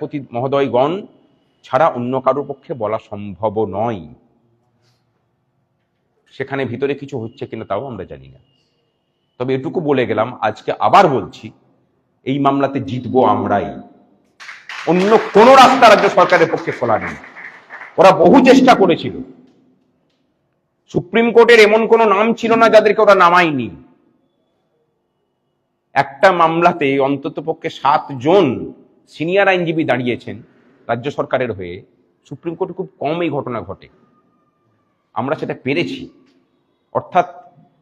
বিচারপতি মহোদয়গণ, ছাড়া অন্য কারোর পক্ষে বলা সম্ভব নয়। সেখানে ভিতরে কিছু হচ্ছে কিনা তাও আমরা জানি না। তবে এটুকু বলে গেলাম, আজকে আবার বলছি, এই মামলাতে জিতবো আমরাই। অন্য কোনো রাস্তা রাজ্য সরকারের পক্ষে খোলা নেই। ওরা বহু চেষ্টা করেছিল। সুপ্রিম কোর্টের এমন কোনো নাম ছিল না যাদেরকে ওরা নামায়নি। একটা মামলাতে অন্তত পক্ষে সাতজন সিনিয়র আইনজীবী দাঁড়িয়েছেন রাজ্য সরকারের হয়ে, সুপ্রিম কোর্টে খুব কম এই ঘটনা ঘটে। আমরা সেটা পেরেছি। অর্থাৎ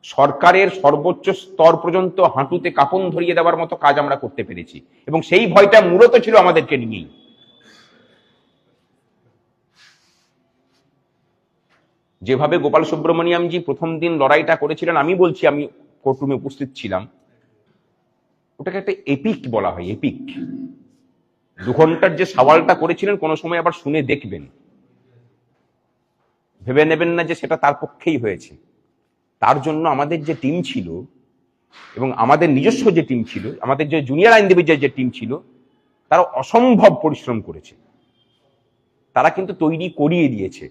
সরকারের সর্বোচ্চ স্তর পর্যন্ত হাঁটুতে কাপন ধরিয়ে দেওয়ার মতো কাজ আমরা করতে পেরেছি। এবং সেই ভয়টা মূলত ছিল আমাদেরকে নিয়েই যেভাবে গোপাল সুব্রমণিয়ামজি প্রথম দিন লড়াইটা করেছিলেন, আমি বলছি, আমি কোর্টরুমে উপস্থিত ছিলাম। ওটাকে একটা এপিক বলা হয় এপিক দু ঘণ্টার যে সওয়ালটা করেছিলেন, কোনো সময় আবার শুনে দেখবেন। ভেবে নেবেন না যে সেটা তার পক্ষেই হয়েছে। তার জন্য আমাদের যে টিম ছিল এবং আমাদের নিজস্ব যে টিম ছিল, আমাদের যে জুনিয়র আইনজীবীদের যে টিম ছিল, তারা অসম্ভব পরিশ্রম করেছে। তারা কিন্তু তৈরি করিয়ে দিয়েছে।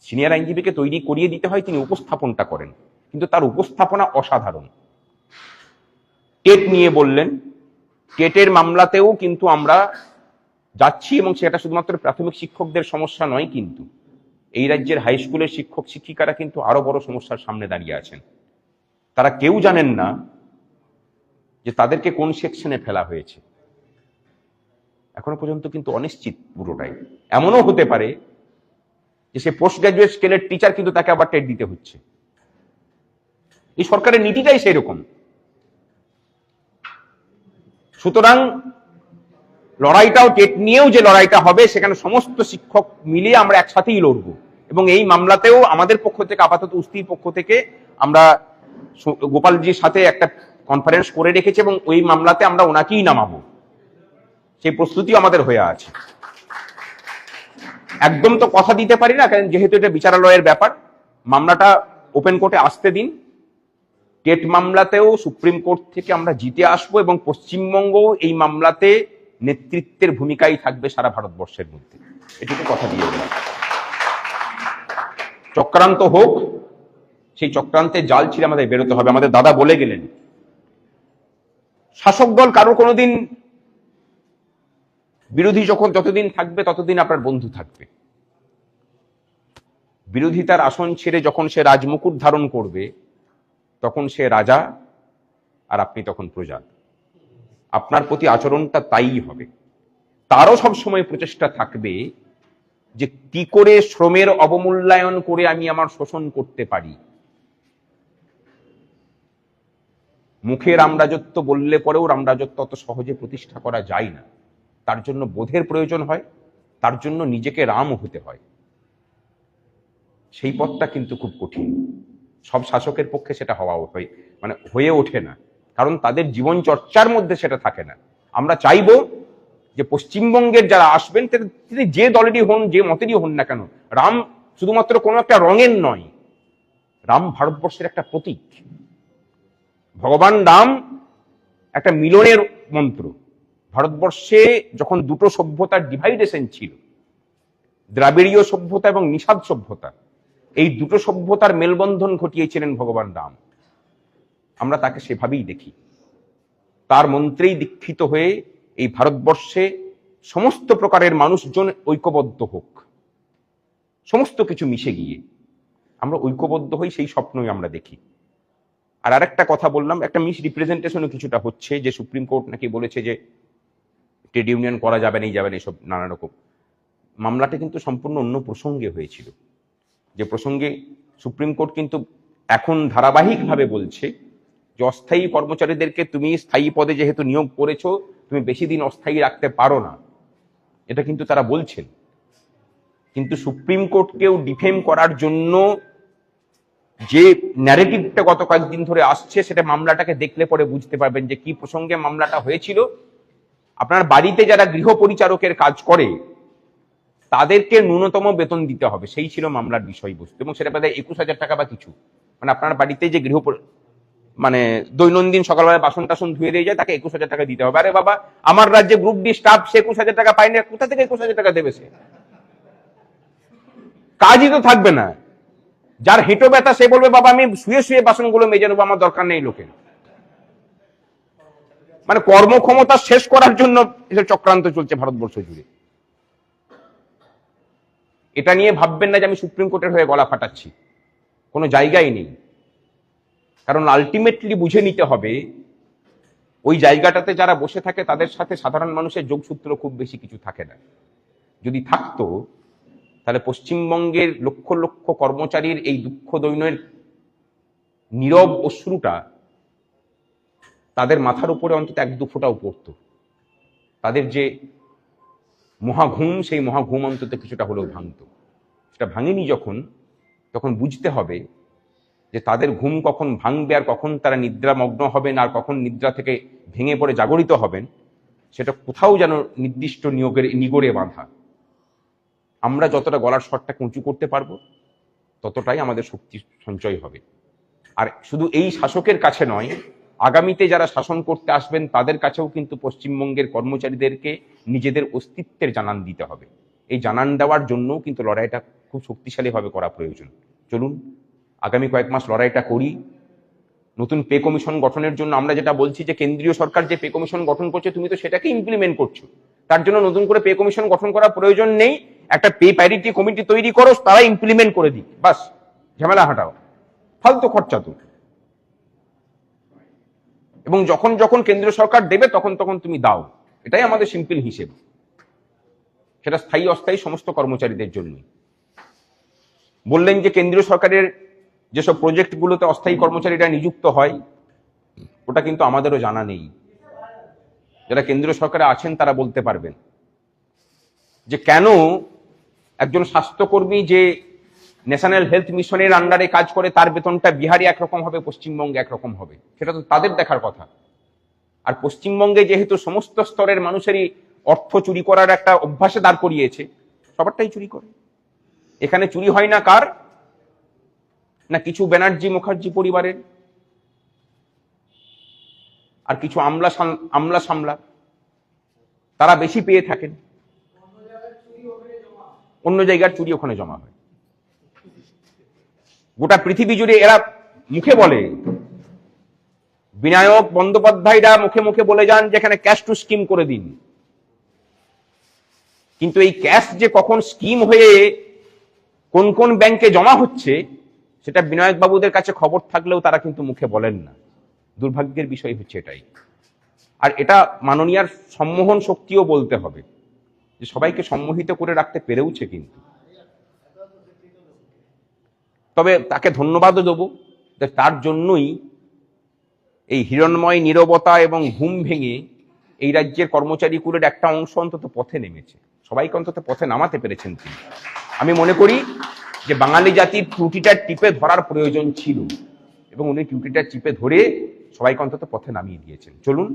সিনিয়র আইনজীবীকে তৈরি করিয়ে দিতে হয়, তিনি উপস্থাপনটা করেন। কিন্তু তার উপস্থাপনা অসাধারণ। টেট নিয়ে বললেন টেটের মামলাতেও কিন্তু আমরা যাচ্ছি এবং সেটা শুধুমাত্র প্রাথমিক শিক্ষকদের সমস্যা নয় কিন্তু। এই রাজ্যের হাই স্কুলের শিক্ষক, শিক্ষিকারা কিন্তু আরও বড় সমস্যার সামনে দাঁড়িয়ে আছেন। তারা কেউ জানেন না যে তাদেরকে কোন সেকশনে ফেলা হয়েছে। এখনও পর্যন্ত কিন্তু অনিশ্চিত পুরোটাই। এমনও হতে পারে যে সে পোস্ট গ্রাজুয়েট স্কেলের টিচার কিন্তু তাকে আবার টেট দিতে হচ্ছে। এই সরকারের নীতিটাই সেই রকম সুতরাং লড়াইটাও টেট নিয়েও যে লড়াইটা হবে, সেখানে সমস্ত শিক্ষক মিলিয়ে আমরা একসাথেই লড়বো। এবং এই মামলাতেও আমাদের পক্ষ থেকে, আপাতত উস্তির পক্ষ থেকে আমরা গোপালজির সাথে একটা কনফারেন্স করে রেখেছি এবং ওই মামলাতে আমরা ওনাকেই নামাবো। সেই প্রস্তুতিও আমাদের হয়ে আছে। একদম তো কথা দিতে পারি না, কারণ যেহেতু এটা বিচারালয়ের ব্যাপার, মামলাটা ওপেন কোর্টে আসতে দিন। টেট মামলাতেও সুপ্রিম কোর্ট থেকে আমরা জিতে আসব এবং পশ্চিমবঙ্গ এই মামলাতে নেতৃত্বের ভূমিকাই থাকবে সারা ভারতবর্ষের মধ্যে। এটুকু কথা দিয়ে দিলাম। চক্রান্ত হোক, সেই চক্রান্তের জাল ছিঁড়ে আমাদের বেরোতে হবে। আমাদের দাদা বলে গেলেন, শাসক দল কারও কোনোদিন বিরোধী যখন যতদিন থাকবে, ততদিন আপনার বন্ধু থাকবে। বিরোধিতার আসন ছেড়ে যখন সে রাজমুকুট ধারণ করবে তখন সে রাজা আর আপনি তখন প্রজা। আপনার প্রতি আচরণটা তাই হবে। তারও সব সময় প্রচেষ্টা থাকবে যে কি করে শ্রমের অবমূল্যায়ন করে আমি আমার শোষণ করতে পারি। মুখে রামরাজত্ব বললে পরেও রামরাজত্ব অত সহজে প্রতিষ্ঠা করা যায় না। তার জন্য বোধের প্রয়োজন হয়, তার জন্য নিজেকে রাম হতে হয়। সেই পথটা কিন্তু খুব কঠিন। সব শাসকের পক্ষে সেটা হওয়া হয় মানে হয়ে ওঠে না। কারণ তাদের জীবন চর্চার মধ্যে সেটা থাকে না। আমরা চাইব যে পশ্চিমবঙ্গের যারা আসবেন তিনি- যে দলেরই হন, যে মতেরই হন না কেন, রাম শুধুমাত্র কোনো একটা রঙের নয়, রাম ভারতবর্ষের একটা প্রতীক। ভগবান রাম একটা মিলনের মন্ত্র। ভারতবর্ষে যখন দুটো সভ্যতার ডিভাইডেশন ছিল, দ্রাবিড়ীয় সভ্যতা এবং নিষাদ সভ্যতা এই দুটো সভ্যতার মেলবন্ধন ঘটিয়েছিলেন ভগবান রাম। আমরা তাকে সেভাবেই দেখি। তার মন্ত্রেই দীক্ষিত হয়ে এই ভারতবর্ষে সমস্ত প্রকারের মানুষজন ঐক্যবদ্ধ হোক। সমস্ত কিছু মিশে গিয়ে। আমরা ঐক্যবদ্ধ হই, সেই স্বপ্নই আমরা দেখি। আর আরেকটা কথা বললাম, একটা মিস রিপ্রেজেন্টেশনও কিছুটা হচ্ছে, যে সুপ্রিম কোর্ট নাকি বলেছে যে ট্রেড ইউনিয়ন করা যাবে না, এই যাবে না, এসব নানা রকম। মামলাটা কিন্তু সম্পূর্ণ অন্য প্রসঙ্গে হয়েছিল। যে প্রসঙ্গে সুপ্রিম কোর্ট কিন্তু এখন ধারাবাহিকভাবে বলছে যে অস্থায়ী কর্মচারীদেরকে তুমি স্থায়ী পদে যেহেতু নিয়োগ করেছ, তুমি বেশি দিন অস্থায়ী রাখতে পারো না। এটা কিন্তু তারা বলছেন। কিন্তু সুপ্রিম কোর্টকেও ডিফেম করার জন্য যে ন্যারেটিভটা গত কয়েকদিন ধরে আসছে, সেটা মামলাটাকে দেখলে পরে বুঝতে পারবেন যে কি প্রসঙ্গে মামলাটা হয়েছিল। আপনার বাড়িতে যারা গৃহ পরিচারকের কাজ করে তাদেরকে ন্যূনতম বেতন দিতে হবে, সেই ছিল মামলার বিষয়বস্তু এবং সেটা প্রায় একুশ হাজার টাকা বা কিছু। মানে আপনার বাড়িতে যে গৃহ মানে দৈনন্দিন সকালবেলা বাসন টাসন ধুয়ে দিয়ে যায়, তাকে একুশ হাজার টাকা দিতে হবে। আরে বাবা, আমার রাজ্যে গ্রুপ ডি স্টাফ সে একুশ হাজার টাকা পায় না কোথা থেকে একুশ হাজার টাকা দেবে সে? কাজই তো থাকবে না। যার হেঁটো ব্যথা, সে বলবে, বাবা, আমি শুয়ে শুয়ে বাসনগুলো মেজে নেব, আমার দরকার নেই লোকের। মানে কর্মক্ষমতা শেষ করার জন্য চক্রান্ত চলছে ভারতবর্ষ জুড়ে। এটা নিয়ে ভাববেন না যে আমি সুপ্রিম কোর্টের হয়ে গলা ফাটাচ্ছি। কোনো জায়গাই নেই। কারণ আলটিমেটলি বুঝে নিতে হবে, ওই জায়গাটাতে যারা বসে থাকে তাদের সাথে সাধারণ মানুষের যোগসূত্র খুব বেশি কিছু থাকে না। যদি থাকতো, তাহলে পশ্চিমবঙ্গের লক্ষ লক্ষ কর্মচারীর এই দুঃখ দৈন্যের নীরব অশ্রুটা তাদের মাথার উপরে অন্তত এক দু ফোঁটাও পড়তো। তাদের যে মহাঘুম, সেই মহাঘুম অন্তত কিছুটা হলেও ভাঙতো। সেটা ভাঙেনি যখন, তখন বুঝতে হবে যে তাদের ঘুম কখন ভাঙবে আর কখন তারা নিদ্রামগ্ন হবেন আর কখন নিদ্রা থেকে ভেঙে পড়ে জাগরিত হবেন, সেটা কোথাও যেন নির্দিষ্ট নিয়োগের নিগড়ে বাঁধা। আমরা যতটা গলার স্বরটাকে উঁচু করতে পারব, ততটাই আমাদের শক্তি সঞ্চয় হবে। আর শুধু এই শাসকের কাছে নয় আগামীতে যারা শাসন করতে আসবেন, তাদের কাছেও কিন্তু পশ্চিমবঙ্গের কর্মচারীদেরকে নিজেদের অস্তিত্বের জানান দিতে হবে। এই জানান দেওয়ার জন্যও কিন্তু লড়াইটা খুব শক্তিশালীভাবে করা প্রয়োজন। চলুন, আগামী কয়েক মাস লড়াইটা করি। নতুন পে কমিশন গঠনের জন্য আমরা যেটা বলছি যে, কেন্দ্রীয় সরকার যে পে কমিশন গঠন করছে, তুমি তো সেটাকে ইমপ্লিমেন্ট করছ। তার জন্য নতুন করে পে কমিশন গঠন করার প্রয়োজন নেই। একটা পে প্যারিটি কমিটি তৈরি করো, তারা ইমপ্লিমেন্ট করে দিক। বাস, ঝামেলা হাঁটাও। ফালতু খরচা তো। এবং যখন যখন কেন্দ্র সরকার দেবে, তখন তখন তুমি দাও। এটাই আমাদের সিম্পল হিসেব। সেটা স্থায়ী, অস্থায়ী সমস্ত কর্মচারীদের জন্যই। বললেন যে কেন্দ্রীয় সরকারের যেসব প্রজেক্টগুলোতে অস্থায়ী কর্মচারীরা নিযুক্ত হয়, ওটা কিন্তু আমাদেরও জানা নেই। যারা কেন্দ্রীয় সরকারে আছেন, তারা বলতে পারবেন। যে কেন একজন স্বাস্থ্যকর্মী যে ন্যাশনাল হেলথ মিশনের আন্ডারে কাজ করে তার বেতনটা বিহারে একরকম হবে, পশ্চিমবঙ্গে একরকম হবে। সেটা তো তাদের দেখার কথা। আর পশ্চিমবঙ্গে যেহেতু সমস্ত স্তরের মানুষেরই অর্থ চুরি করার একটা অভ্যাসে দাঁড় করিয়েছে, সবারটাই চুরি করে। এখানে চুরি হয় না কার? না কিছু ব্যানার্জি মুখার্জি পরিবারের? আর কিছু আমলা আমলা সামলা? তারা বেশি পেয়ে থাকেন। অন্য জায়গার চুরি ওখানে জমা হয়। গোটা পৃথিবী জুড়ে এরা মুখে বলে। বিনায়ক বন্দ্যোপাধ্যায়রা মুখে মুখে বলে যান যেখানে ক্যাশ টু স্কিম করে দিন। কিন্তু এই ক্যাশ যে কখন স্কিম হয়ে কোন কোন ব্যাংকে জমা হচ্ছে, সেটা বিনায়ক বাবুদের কাছে খবর থাকলেও তারা কিন্তু মুখে বলেন না। দুর্ভাগ্যের বিষয় হচ্ছে এটাই। আর এটা মাননীয়ার সম্মোহন শক্তিও বলতে হবে, যে সবাইকে সম্মোহিত করে রাখতে পেরেওছে কিন্তু। তাকে ধন্যবাদও দেবো তার জন্যই এই হিরণময় নীরবতা এবং ঘুম ভেঙে এই রাজ্যের কর্মচারী কুলের একটা অংশ অন্তত পথে নেমেছে। সবাইকে অন্তত পথে নামাতে পেরেছেন তিনি। আমি মনে করি যে বাঙালি জাতির ত্রুটিটা টিপে ধরার প্রয়োজন ছিল এবং উনি ত্রুটিটা চিপে ধরে সবাইকে অন্তত পথে নামিয়ে দিয়েছেন। চলুন,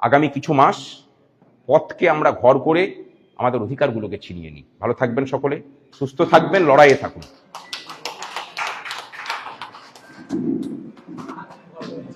আগামী কিছু মাস পথকে আমরা ঘর করে আমাদের অধিকারগুলোকে ছিনিয়ে নিই। ভালো থাকবেন সকলে, সুস্থ থাকবেন, লড়াইয়ে থাকুন।